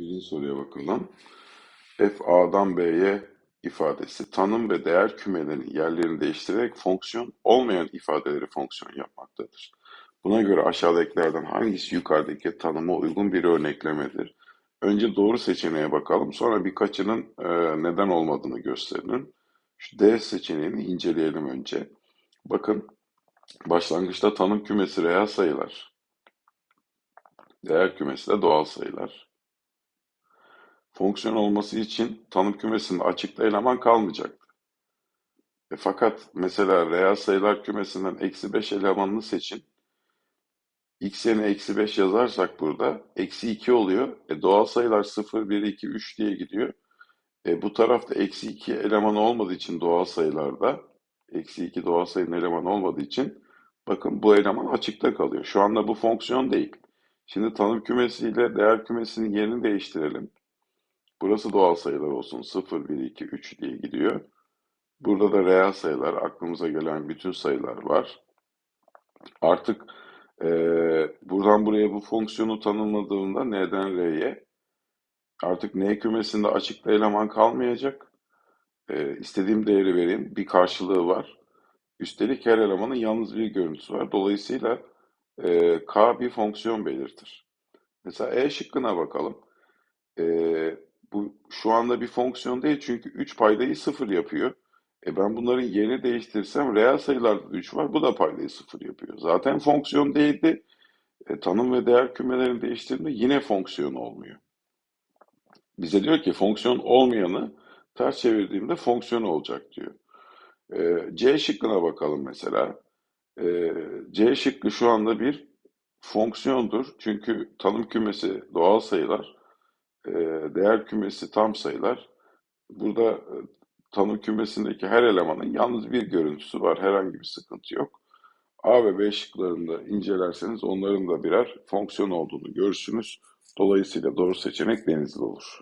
Birinci soruya bakalım. F A'dan B'ye ifadesi tanım ve değer kümelerinin yerlerini değiştirerek fonksiyon olmayan ifadeleri fonksiyon yapmaktadır. Buna göre aşağıdakilerden hangisi yukarıdaki tanıma uygun bir örneklemedir? Önce doğru seçeneğe bakalım. Sonra birkaçının e, neden olmadığını gösterelim. Şu D seçeneğini inceleyelim önce. Bakın başlangıçta tanım kümesi reel sayılar. Değer kümesi de doğal sayılar. Fonksiyon olması için tanım kümesinde açıkta eleman kalmayacaktı. E fakat mesela reel sayılar kümesinden eksi 5 elemanını seçin. X yerine eksi 5 yazarsak burada eksi 2 oluyor. E doğal sayılar 0, 1, 2, 3 diye gidiyor. E bu tarafta eksi 2 eleman olmadığı için doğal sayılarda eksi 2 doğal sayının elemanı olmadığı için bakın bu eleman açıkta kalıyor. Şu anda bu fonksiyon değil. Şimdi tanım kümesiyle değer kümesinin yerini değiştirelim. Burası doğal sayılar olsun. 0, 1, 2, 3 diye gidiyor. Burada da reel sayılar, aklımıza gelen bütün sayılar var. Artık eee, buradan buraya bu fonksiyonu tanımladığımda n'den r'ye artık n kümesinde açıkta eleman kalmayacak. Eee istediğim değeri vereyim. Bir karşılığı var. Üstelik her elemanın yalnız bir görüntüsü var. Dolayısıyla eee, k bir fonksiyon belirtir. Mesela E şıkkına bakalım. Ee, bu şu anda bir fonksiyon değil çünkü 3 paydayı 0 yapıyor. E ben bunların yerini değiştirsem reel sayılarda 3 var. Bu da paydayı 0 yapıyor. Zaten fonksiyon değildi. E, tanım ve değer kümelerini değiştirdiğinde yine fonksiyon olmuyor. Bize diyor ki fonksiyon olmayanı ters çevirdiğimde fonksiyon olacak diyor. E, C şıkkına bakalım mesela. E, C şıkkı şu anda bir fonksiyondur. Çünkü tanım kümesi doğal sayılar. E, değer kümesi tam sayılar. Burada e, tanım kümesindeki her elemanın yalnız bir görüntüsü var. Herhangi bir sıkıntı yok. A ve B şıklarında incelerseniz onların da birer fonksiyon olduğunu görürsünüz. Dolayısıyla doğru seçenek denizli olur.